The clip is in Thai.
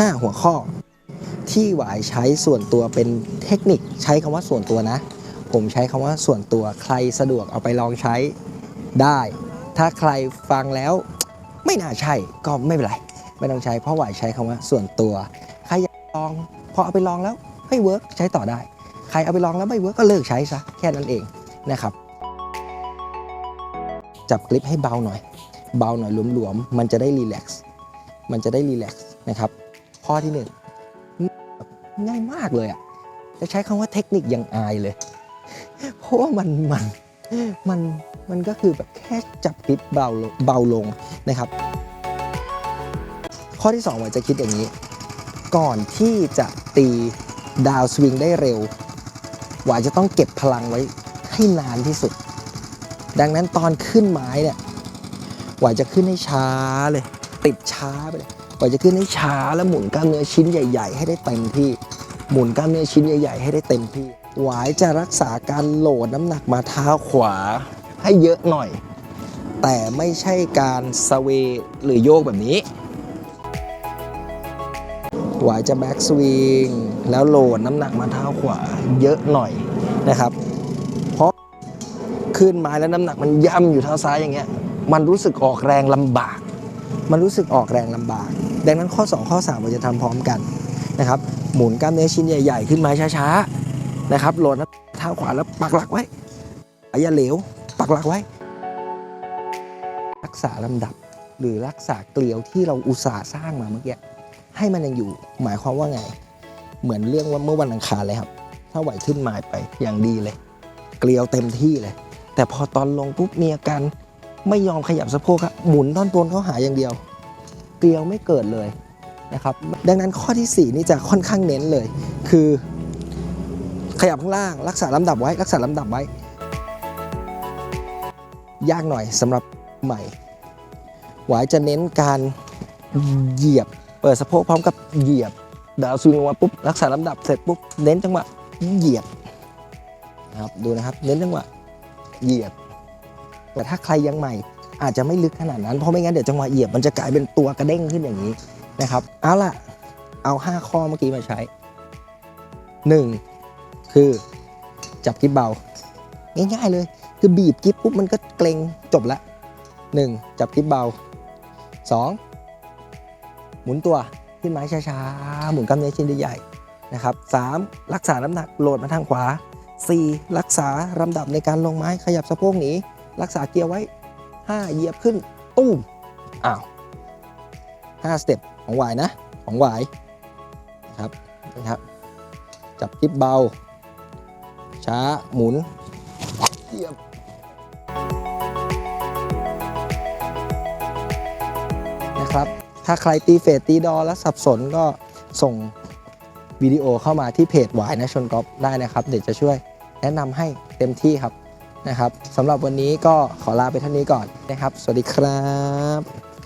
5 หัวข้อ ที่หวายใช้ส่วนตัวเป็นเทคนิคใช้คำว่าส่วนตัวนะ ผมใช้คำว่าส่วนตัวใครสะดวกเอาไปลองใช้ได้ ถ้าใครฟังแล้วไม่น่าใช่ก็ไม่เป็นไร ไม่ต้องใช้เพราะหวายใช้คำว่าส่วนตัวใครอยากลองพอเอาไปลองแล้วไม่เวิร์กใช้ต่อได้ ใครเอาไปลองแล้วไม่เวิร์กก็เลิกใช้ซะแค่นั้นเองนะครับ จับกลิปให้เบาหน่อย เบาหน่อยหลวมๆ มันจะได้รีแลกซ์ มันจะได้รีแลกซ์นะครับ ข้อที่หนึ่งง่ายมากเลยอะจะใช้คำว่าเทคนิคยังอายเลย เพราะว่ามันมันมันมันก็คือแบบแค่จับกลิปเบาลงเบาลงนะครับ ข้อที่2ว่าจะคิดอย่างนี้ ก่อนที่จะตีดาวสวิงได้เร็วหวายจะต้องเก็บพลังไว้ให้นานที่สุด ดังนั้นตอนขึ้นไม้เนี่ยหวายจะขึ้นให้ช้าเลย ติดช้าไปเลย หวาจะขึ้นให้ช้าแล้วหมุนกล้ามเนื้อชิ้นใหญ่ ๆ ให้ได้เต็มที่ หมุนกล้ามเนื้อชิ้นใหญ่ ๆ ให้ได้เต็มที่หวายจะรักษาการโหลดน้ำหนักมาเท้าขวาให้เยอะหน่อย แต่ไม่ใช่การสเวหรือโยกแบบนี้หวายจะแบ็กสวิงแล้วโหลดน้ำหนักมาเท้าขวาเยอะหน่อยนะครับ เพราะขึ้นไม้แล้วน้ำหนักมันย่ำอยู่เท้าซ้ายอย่างเงี้ย มันรู้สึกออกแรงลำบาก มันรู้สึกออกแรงลำบาก ดังนั้นข้อ 2 ข้อ 3 เราจะทำพร้อมกันนะครับ หมุนกล้ามเนื้อชิ้นใหญ่ ๆ ขึ้นม้ช้าๆนะครับโหลดน้ำหนักเท้าขวาแล้วปักหลักไว้อย่าเหลว ปักหลักไว้ รักษาลำดับหรือรักษาเกลียวที่เราอุตส่าห์สร้างมาเมื่อกี้ให้มันยังอยู่หมายความว่าไง เหมือนเรื่องว่าเมื่อวันอังคารเลยครับ ถ้าไหวขึ้นม้ไปอย่างดีเลย เกลียวเต็มที่เลย แต่พอตอนลงปุ๊บมีอาการไม่ยอมขยับสะโพกครับหมุนท่อนบนเขาหาอย่างเดียว เกลียวไม่เกิดเลยนะครับดังนั้นข้อที่ 4 นี่จะค่อนข้างเน้นเลย คือ ขยับข้างล่างรักษาลำดับไว้รักษาลำดับไว้ ยากหน่อยสำหรับใหม่ หวายจะเน้นการเหยียบ เปิดสะโพกพร้อมกับเหยียบดาวสวิงลงมาปุ๊บรักษาลำดับเสร็จปุ๊บเน้นจังหวะเหยียบนะครับดูนะครับ เน้นจังหวะเหยียบ แต่ถ้าใครยังใหม่ อาจจะไม่ลึกขนาดนั้นเพราะไม่งั้นเดี๋ยวจังหวะเหยียบมันจะกลายเป็นตัวกระเด้งขึ้นอย่างนี้นะครับเอาล่ะเอา 5 ข้อเมื่อกี้มาใช้ 1. คือจับกิ๊บเบา ง่ายๆเลย คือบีบกิ๊บปุ๊บมันก็เกรงจบละ 1. จับกิ๊บเบา 2. หมุนตัวขึ้นไม้ช้าๆ หมุนกล้ามเนื้อชิ้นใหญ่ๆนะครับ 3. รักษาน้ำหนักโหลดมาทางขวา 4. รักษาลำดับในการลงไม้ขยับสะโพกหนีรักษาเกียร์ไว้ 5 เหยียบขึ้นตุ้มอ้าว5สเต็ปของหวายนะ ของหวายนะครับนะครับ จับคลิปเบา ช้าหมุน เหยียบนะครับ ถ้าใครตีเฟสตีดอแล้วสับสนก็ส่งวิดีโอเข้ามาที่เพจหวายนะชนกอล์ฟได้นะครับ เดี๋ยวจะช่วยแนะนำให้เต็มที่ครับ นะครับสำหรับวันนี้ก็ขอลาไปเท่านี้ก่อนนะครับ สวัสดีครับ